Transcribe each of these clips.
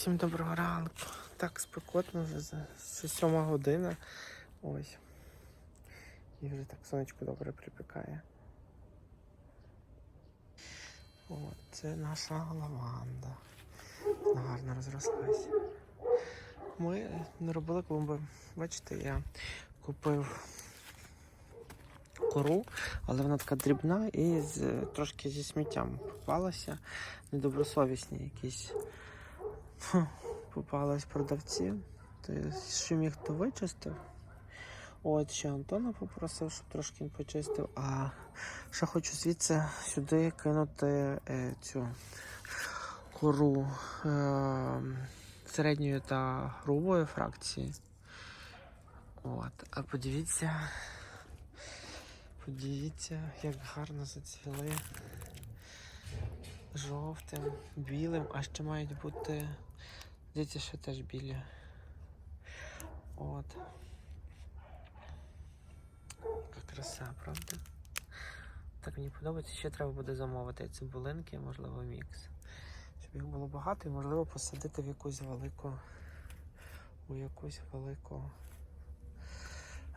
Всім доброго ранку. Так спекотно вже за сьома година. Ось. І вже так сонечко добре припікає. От, це наша лаванда. Вона гарно розрослася. Ми не робили клумби. Бачите, я купив кору, але вона така дрібна і з, трошки зі сміттям попалася. Недобросовісні якісь попались продавці. То що міг, то вичистив. От ще Антона попросив, щоб трошки почистив. А ще хочу звідси сюди кинути е, цю кору е, середньої та грубої фракції. От. А подивіться, подивіться, як гарно зацвіли жовтим, білим, а ще мають бути. Здається, ще теж білі. От. Яка краса, правда? Так мені подобається, ще треба буде замовити цибулинки, можливо, мікс. Щоб їх було багато і можливо посадити в якусь велику. У якусь велику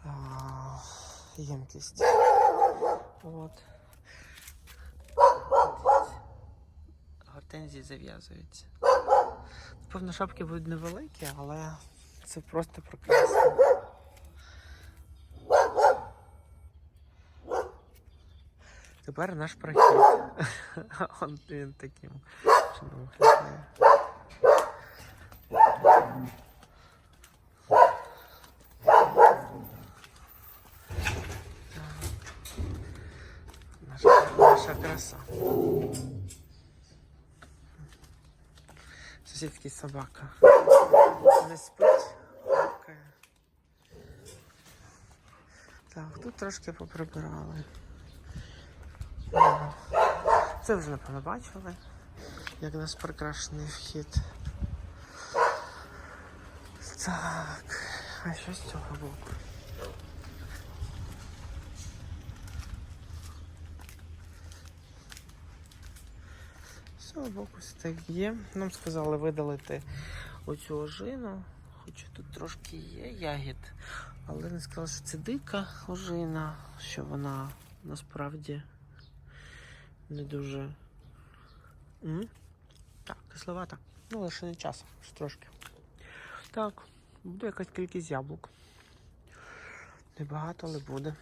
а, ємкість. От. Гортензії зав'язуються. Напевно, шапки будуть невеликі, але це просто прекрасно. Тепер наш прохід. Он він таким чином виглядає. Наша, наша краса. Сусідський собака. Не спить, гавкає. Так, тут трошки поприбирали. Це вже напевно бачили, як у нас прикрашений вхід. Так, а що з цього боку? Цього боку так є. Нам сказали видалити оцю ожину, хоча тут трошки є ягід, але не сказали, що це дика ожина, що вона насправді не дуже. М? Так, кисловата. Ну, лише не ще трошки. Так, буде якась кількість яблук. Небагато, але буде.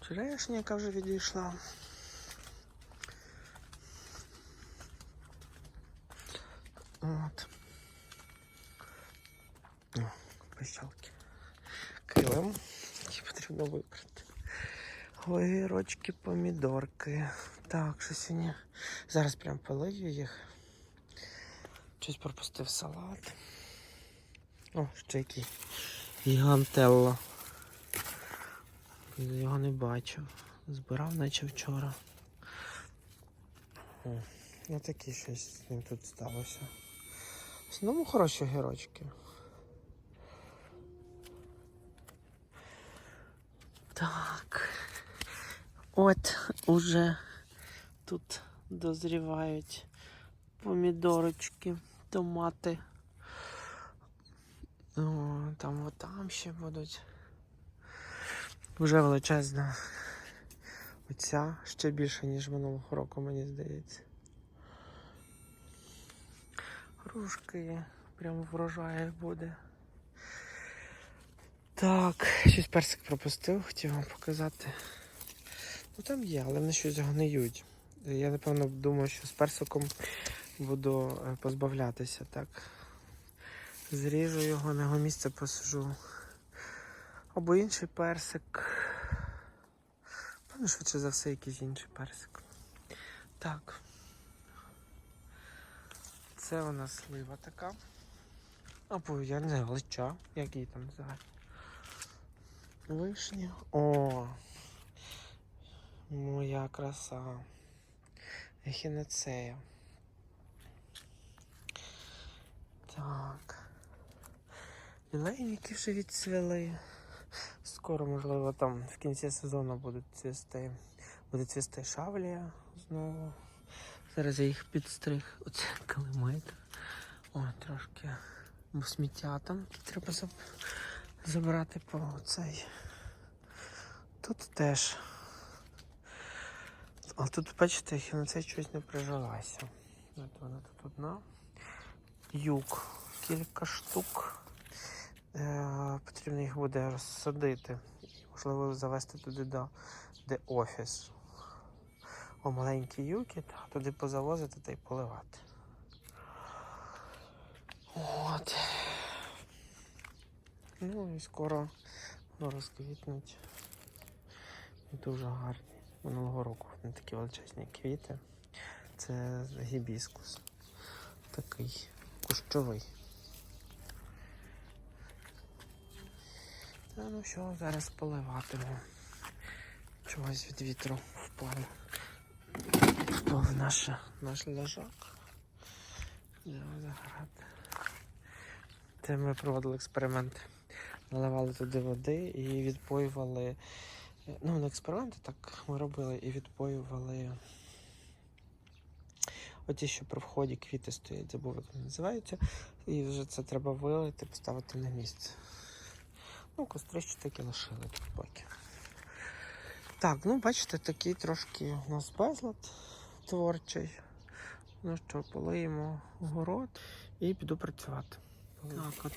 Черешня, яка вже відійшла. От. О, пищалки. Килим. Які потрібно вибрати. Огірочки, помідорки. Так, що сьогодні. Зараз прям полию їх. Щось пропустив салат. О, ще який гігантелло. Його не бачив. Збирав наче вчора. О, ну такі щось з ним тут сталося. Основному хороші огірочки. Так. От уже тут дозрівають помідорочки, томати. О, там от там ще будуть. Вже величезна. Оця ще більше, ніж минулого року, мені здається. Грушки прямо врожаю буде. Так, щось персик пропустив, хотів вам показати. Ну там є, але вони щось гниють. Я напевно думаю, що з персиком буду е, позбавлятися так. Зріжу його, на його місце посажу. Або інший персик. Певно, швидше за все, якийсь інший персик. Так. Це у нас слива така. Або я не знаю, лича, як її там називають. Вишня. О! Моя краса. Ехінацея. Так. Лілейники вже відцвіли. Скоро, можливо, там в кінці сезону будуть цвісти. Буде цвісти шавлія знову. Зараз я їх підстриг. Оце калимит. О, трошки сміття там треба забрати по цей. Тут теж. А тут, бачите, на це щось не прижилася. От вона тут одна. Юг. Кілька штук. Е, потрібно їх буде розсадити. Можливо, завести туди, до, де офіс. О, маленькі юки, та, туди позавозити та й поливати. От. Ну і скоро воно розквітнуть. І дуже гарні. Минулого року вони такі величезні квіти. Це гібіскус. Такий кущовий. Та ну що, зараз поливатиму. Чогось від вітру впав. Наш, наш лежак. Це ми проводили експеримент. Наливали туди води і відпоювали. Ну, не експерименти, так ми робили і відпоювали. Оті, що при вході квіти стоять, забув, як вони називаються. І вже це треба вилити, поставити на місце. Ну, кострище таки лишили тут поки. Так, ну бачите, такий трошки у нас безлад творчий. Ну що, полиємо город і піду працювати. Так, от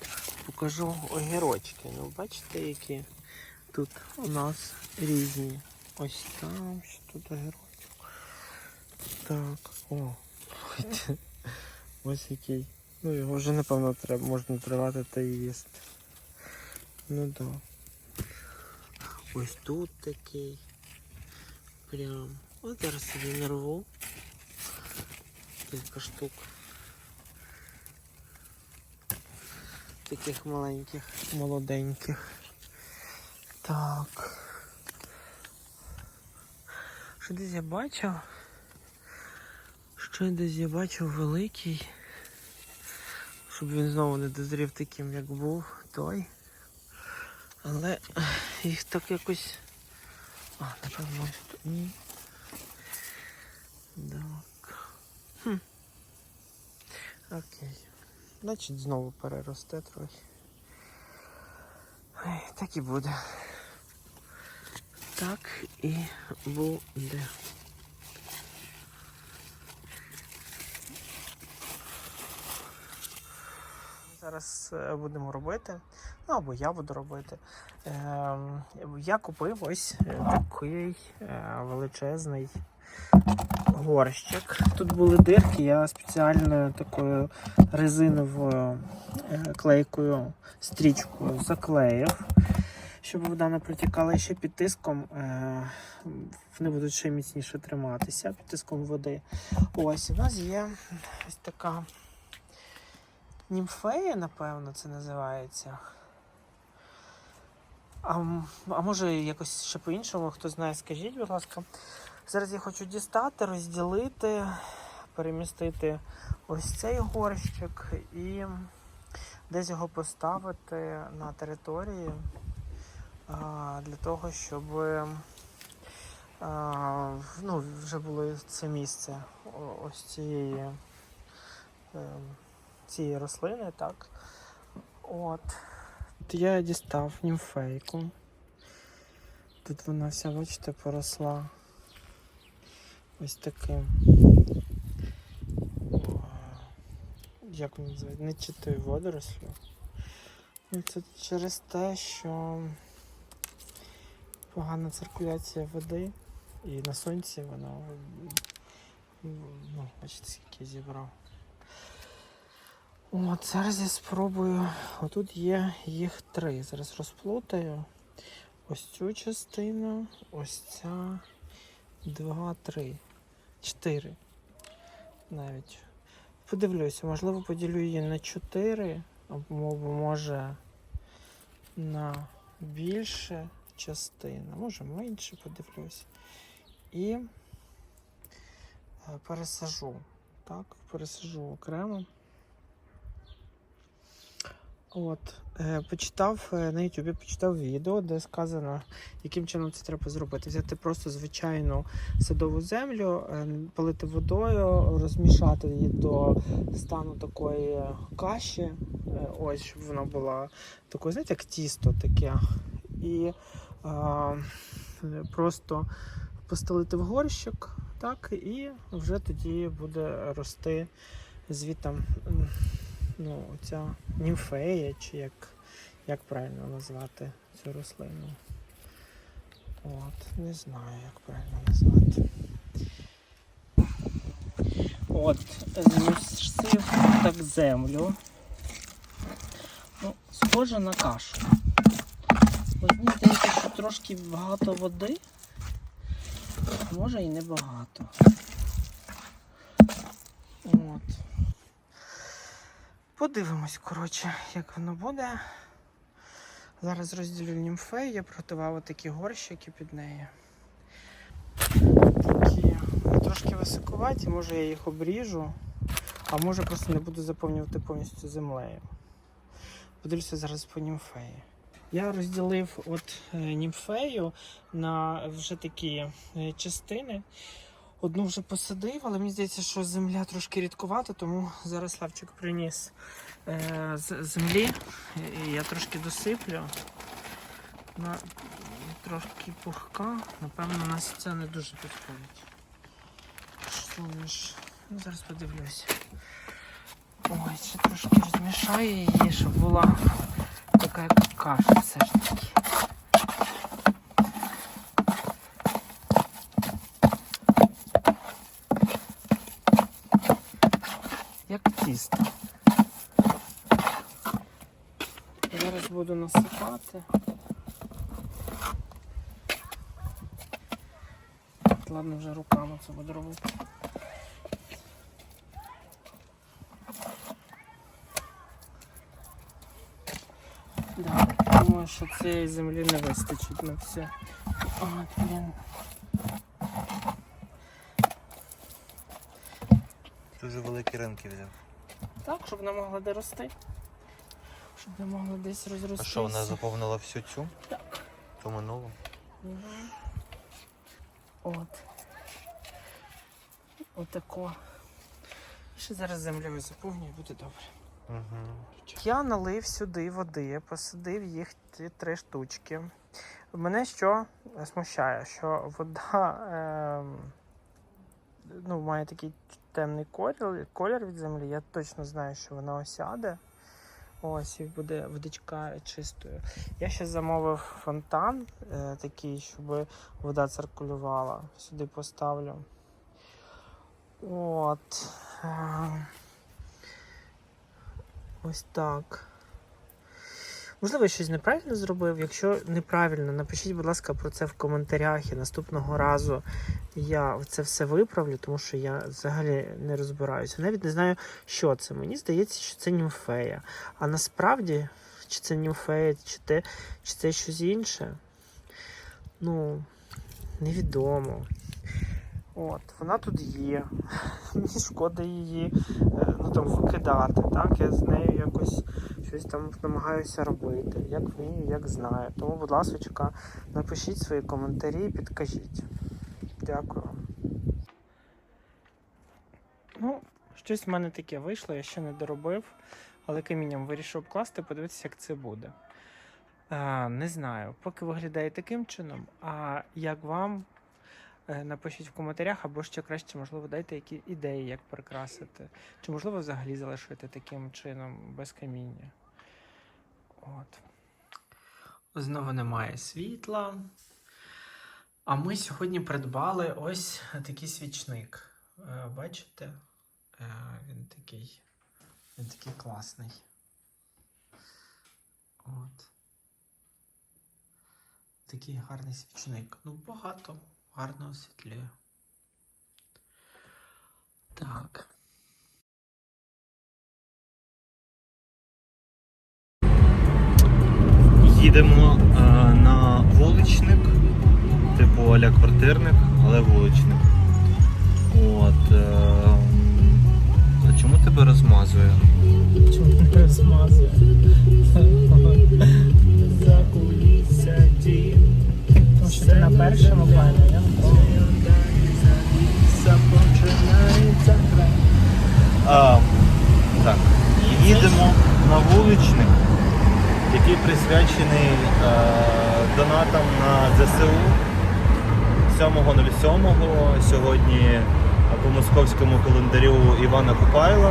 покажу огірочки. Ну, бачите, які тут у нас різні. Ось там, ще тут огірочок. Так, о, слухайте. Ось який. Ну його вже напевно треба, можна тривати та і їсти. Ну да. Ось тут такий. Прям. От зараз собі нарву. Кілька штук. Таких маленьких, молоденьких. Так. Що десь я бачив? Що десь я бачив великий. Щоб він знову не дозрів таким, як був той. Але їх так якось. А, напевно, тут. Ні. Так. Хм. Окей. Значить знову переросте трохи. Ой, так і буде. Так і буде. Зараз е, будемо робити, ну або я буду робити. Ем, я купив ось е, такий е, величезний горщик. Тут були дирки, я спеціально такою резиновою е, клейкою стрічкою заклеїв, щоб вода не протікала ще під тиском. Вони будуть ще міцніше триматися під тиском води. Ось у нас є ось така німфея, напевно, це називається. А, а може якось ще по-іншому, хто знає, скажіть, будь ласка. Зараз я хочу дістати, розділити, перемістити ось цей горщик і десь його поставити на території а, для того, щоб а, ну, вже було це місце ось цієї, е, цієї рослини, так. От. От Я дістав німфейку. Тут вона вся, бачите, поросла ось таким. Як воно називається? Не читаю водорослю. Ну, Це через те, що погана циркуляція води і на сонці вона ну, бачите, скільки зібрав. От, зараз я спробую. Отут є їх три. Зараз розплутаю. Ось цю частину, ось ця, два, три, чотири. Навіть. Подивлюся, можливо, поділю її на чотири, або може на більше частина, може менше, подивлюсь. І е, пересажу. Так, пересажу окремо. От, е, почитав е, на YouTube, почитав відео, де сказано, яким чином це треба зробити. Взяти просто звичайну садову землю, е, полити водою, розмішати її до стану такої каші. Ось, щоб вона була такою, знаєте, як тісто таке. І а, просто постелити в горщик, так, і вже тоді буде рости звітом ну, ця німфея, чи як, як правильно назвати цю рослину. От, не знаю, як правильно назвати. От, змісив так землю. Ну, схоже на кашу. Мені здається, що трошки багато води. Може і не багато. От. Подивимось, коротше, як воно буде. Зараз розділю німфею, я приготував такі горщики під неї. Такі трошки високуваті, може я їх обріжу, а може просто не буду заповнювати повністю землею. Подивлюся зараз по німфеї. Я розділив от е, німфею на вже такі е, частини. Одну вже посадив, але мені здається, що земля трошки рідкувата, тому зараз Славчик приніс е, з землі. І я трошки досиплю. Вона трошки пухка. Напевно, нас це не дуже підходить. Що ж, ну, зараз подивлюсь. Ой, ще трошки розмішаю її, щоб була така як каша все ж таки. Як тісто. Зараз буду насипати. Ладно, вже руками це буду робити. Да, думаю, що цієї землі не вистачить на все. От, блін. Дуже великі ринки взяв. Так, щоб вона могла де рости. Щоб вона могла десь А що, вона заповнила всю цю? Так. То минуло? Мгм. От. Отако. Ще зараз землею заповнюю, буде добре. Угу. Я налив сюди води, посадив їх ті три штучки. Мене що смущає, що вода ем, ну, має такий темний колір, колір від землі. Я точно знаю, що вона осяде. Ось і буде водичка чистою. Я ще замовив фонтан е, такий, щоб вода циркулювала. Сюди поставлю. От. Е, ось так. Можливо, я щось неправильно зробив. Якщо неправильно, напишіть, будь ласка, про це в коментарях. І наступного разу я це все виправлю, тому що я взагалі не розбираюся. Навіть не знаю, що це. Мені здається, що це німфея. А насправді, чи це німфея, чи, те, чи це щось інше, ну, невідомо. От, вона тут є. Мені шкода її е, ну, там, викидати. Так? Я з нею якось щось там намагаюся робити. Як вмію, як знаю. Тому, будь ласка, напишіть свої коментарі і підкажіть. Дякую. Ну, щось в мене таке вийшло, я ще не доробив, але камінням вирішив обкласти, подивитися, як це буде. А, не знаю, поки виглядає таким чином. А як вам? Е, Напишіть в коментарях, або ще краще, можливо, дайте які ідеї, як прикрасити. Чи можливо взагалі залишити таким чином без каміння. От. Знову немає світла. А ми сьогодні придбали ось такий свічник. Е, Бачите? Е, Він такий. Він такий класний. От. Такий гарний свічник. Ну, багато. Гарно освітлює. Так. Їдемо е, на вуличник, типу аля квартирник, але вуличник. От. Е, а чому тебе розмазує? Чому не змазує? Закуліся дім. Тому що ти на першому плані, я. А, так. Їдемо на вуличник, який присвячений е, донатам на ЗСУ 7.07. Сьогодні по московському календарю Івана Купайла.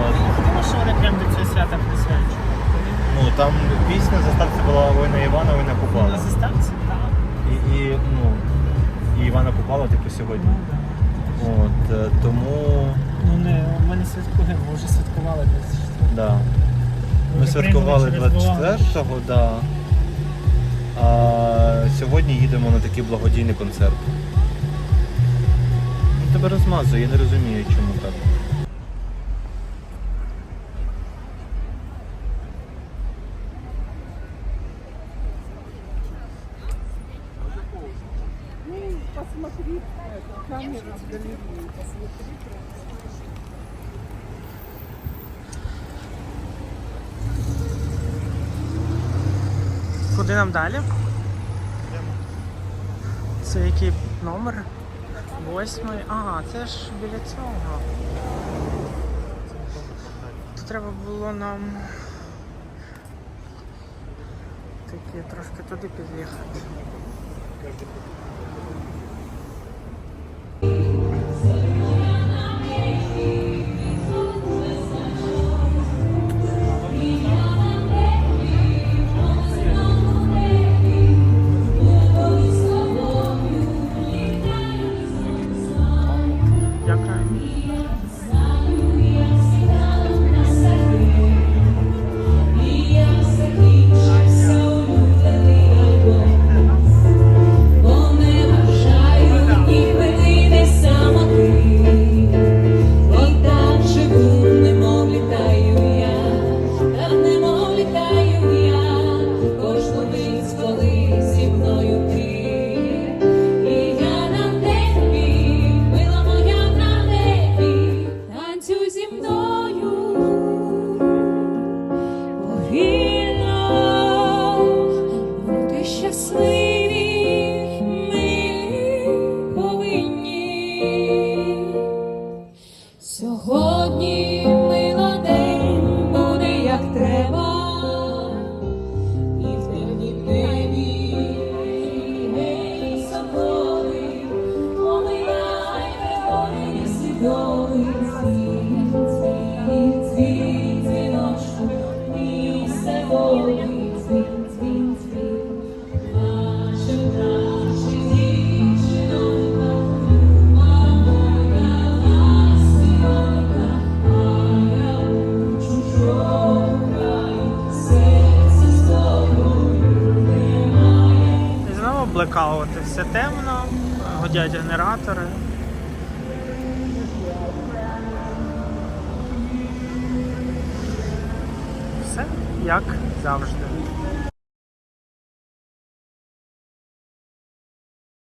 От. Тому що вони прямо до цього свята присвячують. Ну, там пісня заставці була Война Івана, Война На Купала. заставці, так. І, і, ну, і Івана Купала, типу, сьогодні. От, е, тому Ну не, ми не святкуємо, ми вже святкували десь. Да. Святкували 24-го, да. а сьогодні їдемо на такий благодійний концерт. Ну, тебе розмазує, я не розумію, чому так. Куди нам далі? Це який номер? Восьмий. А, це ж біля цього. Тут треба було нам такі трошки туди під'їхати. Годять генератори. Все як завжди.